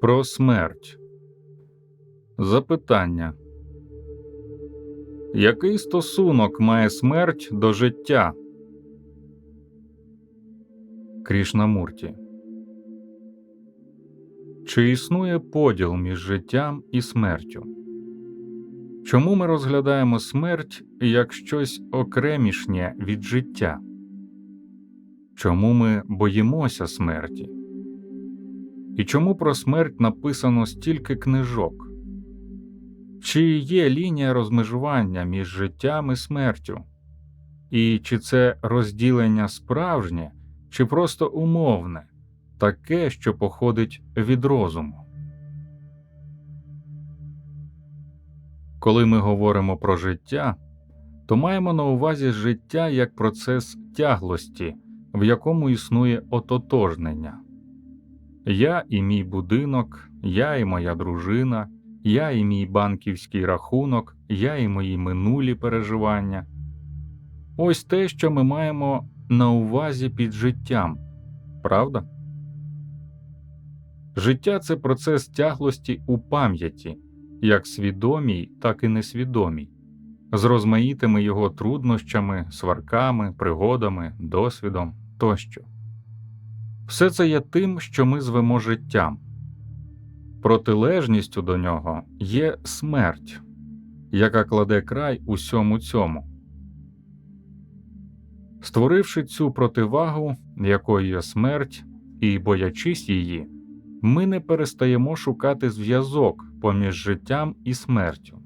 Про смерть. Запитання. Який стосунок має смерть до життя? Крішнамурті. Чи існує поділ між життям і смертю? Чому ми розглядаємо смерть як щось окремішнє від життя? Чому ми боїмося смерті? І чому про смерть написано стільки книжок? Чи є лінія розмежування між життям і смертю? І чи це розділення справжнє, чи просто умовне, таке, що походить від розуму? Коли ми говоримо про життя, то маємо на увазі життя як процес тяглості, в якому існує ототожнення. Я і мій будинок, я і моя дружина, я і мій банківський рахунок, я і мої минулі переживання. Ось те, що ми маємо на увазі під життям, правда? Життя це процес тяглості у пам'яті, як свідомій, так і несвідомій, з розмаїтими його труднощами, сварками, пригодами, досвідом тощо. Все це є тим, що ми звемо життям. Протилежністю до нього є смерть, яка кладе край усьому цьому. Створивши цю противагу, якою є смерть, і боячись її, ми не перестаємо шукати зв'язок поміж життям і смертю.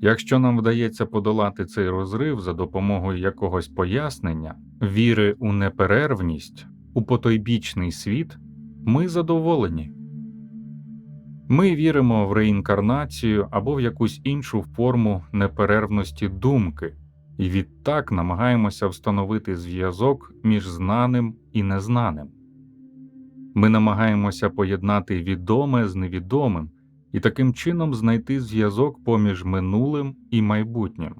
Якщо нам вдається подолати цей розрив за допомогою якогось пояснення, віри у неперервність, у потойбічний світ, ми задоволені. Ми віримо в реінкарнацію або в якусь іншу форму неперервності думки, і відтак намагаємося встановити зв'язок між знаним і незнаним. Ми намагаємося поєднати відоме з невідомим і таким чином знайти зв'язок поміж минулим і майбутнім.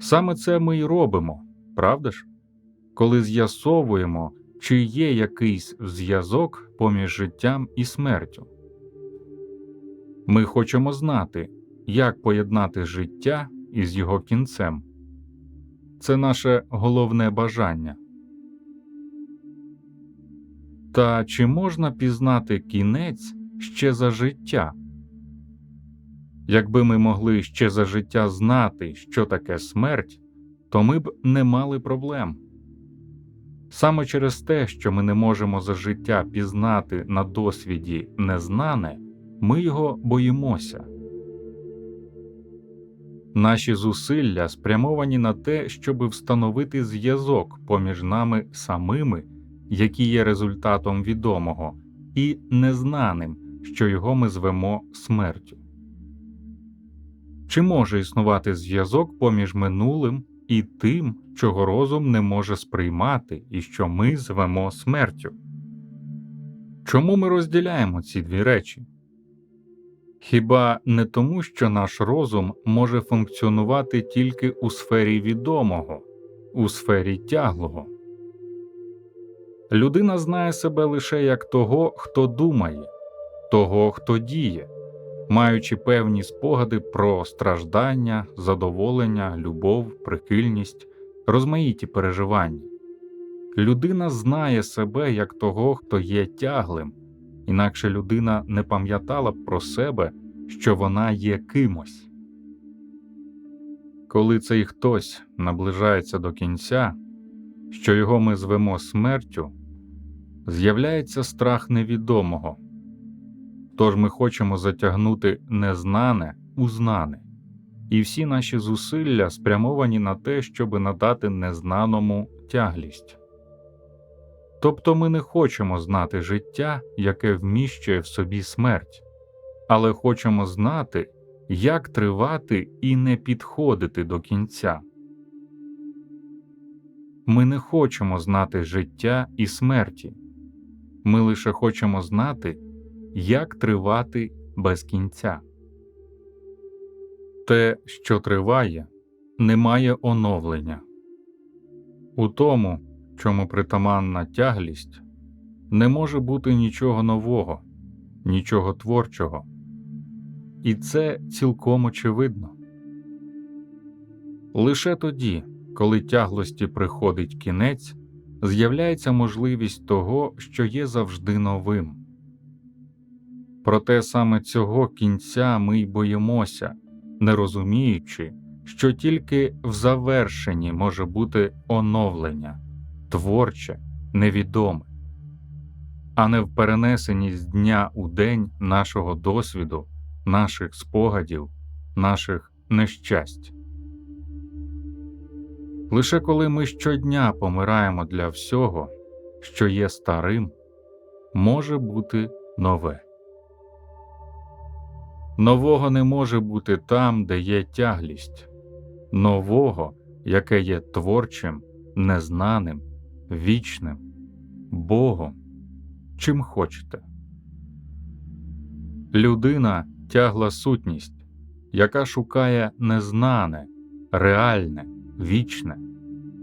Саме це ми й робимо, правда ж? Коли з'ясовуємо, чи є якийсь зв'язок поміж життям і смертю. Ми хочемо знати, як поєднати життя із його кінцем. Це наше головне бажання. Та чи можна пізнати кінець ще за життя? Якби ми могли ще за життя знати, що таке смерть, то ми б не мали проблем. Саме через те, що ми не можемо за життя пізнати на досвіді незнане, ми його боїмося. Наші зусилля спрямовані на те, щоб встановити зв'язок поміж нами самими, який є результатом відомого, і незнаним, що його ми звемо смертю. Чи може існувати зв'язок поміж минулим і тим, чого розум не може сприймати і що ми звемо смертю? Чому ми розділяємо ці дві речі? Хіба не тому, що наш розум може функціонувати тільки у сфері відомого, у сфері тяглого? Людина знає себе лише як того, хто думає, того, хто діє, маючи певні спогади про страждання, задоволення, любов, прихильність, розмаїті переживання. Людина знає себе як того, хто є тяглим, інакше людина не пам'ятала б про себе, що вона є кимось. Коли цей хтось наближається до кінця, що його ми звемо смертю, з'являється страх невідомого. Тож ми хочемо затягнути незнане у знане, і всі наші зусилля спрямовані на те, щоб надати незнаному тяглість. Тобто ми не хочемо знати життя, яке вміщує в собі смерть, але хочемо знати, як тривати і не підходити до кінця. Ми не хочемо знати життя і смерті, ми лише хочемо знати, як тривати без кінця. Те, що триває, не має оновлення. У тому, чому притаманна тяглість, не може бути нічого нового, нічого творчого. І це цілком очевидно. Лише тоді, коли тяглості приходить кінець, з'являється можливість того, що є завжди новим. Проте саме цього кінця ми й боїмося, не розуміючи, що тільки в завершенні може бути оновлення, творче, невідоме, а не в перенесенні з дня у день нашого досвіду, наших спогадів, наших нещасть. Лише коли ми щодня помираємо для всього, що є старим, може бути нове. Нового не може бути там, де є тяглість, нового, яке є творчим, незнаним, вічним, Богом, чим хочете. Людина тягла сутність, яка шукає незнане, реальне, вічне,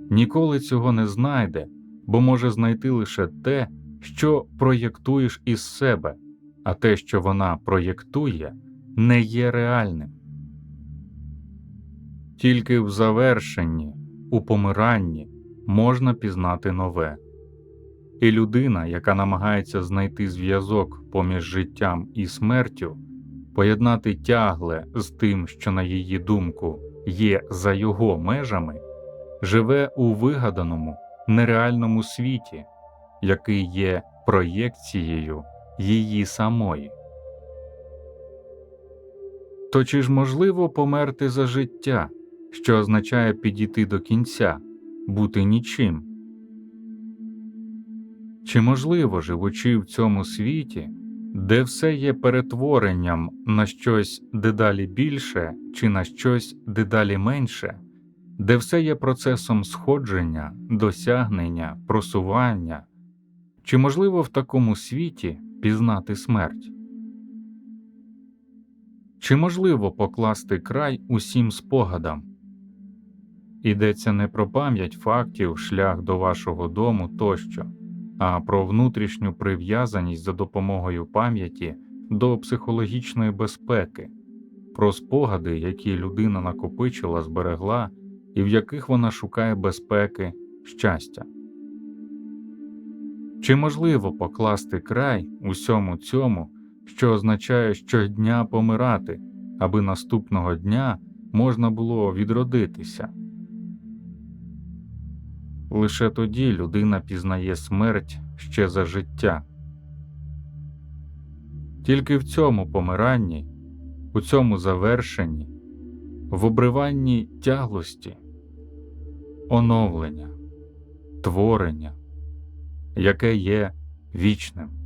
ніколи цього не знайде, бо може знайти лише те, що проєктуєш із себе, а те, що вона проєктує, не є реальним. Тільки в завершенні, у помиранні можна пізнати нове, і людина, яка намагається знайти зв'язок поміж життям і смертю, поєднати тягле з тим, що, на її думку, є за його межами, живе у вигаданому, нереальному світі, який є проєкцією її самої. То чи ж можливо померти за життя, що означає підійти до кінця, бути нічим? Чи можливо, живучи в цьому світі, де все є перетворенням на щось дедалі більше чи на щось дедалі менше, де все є процесом сходження, досягнення, просування, чи можливо в такому світі пізнати смерть? Чи можливо покласти край усім спогадам? Йдеться не про пам'ять фактів, шлях до вашого дому тощо, а про внутрішню прив'язаність за допомогою пам'яті до психологічної безпеки, про спогади, які людина накопичила, зберегла, і в яких вона шукає безпеки, щастя. Чи можливо покласти край усьому цьому? Що означає щодня помирати, аби наступного дня можна було відродитися. Лише тоді людина пізнає смерть ще за життя. Тільки в цьому помиранні, у цьому завершенні, в обриванні тяглості, оновлення, творення, яке є вічним.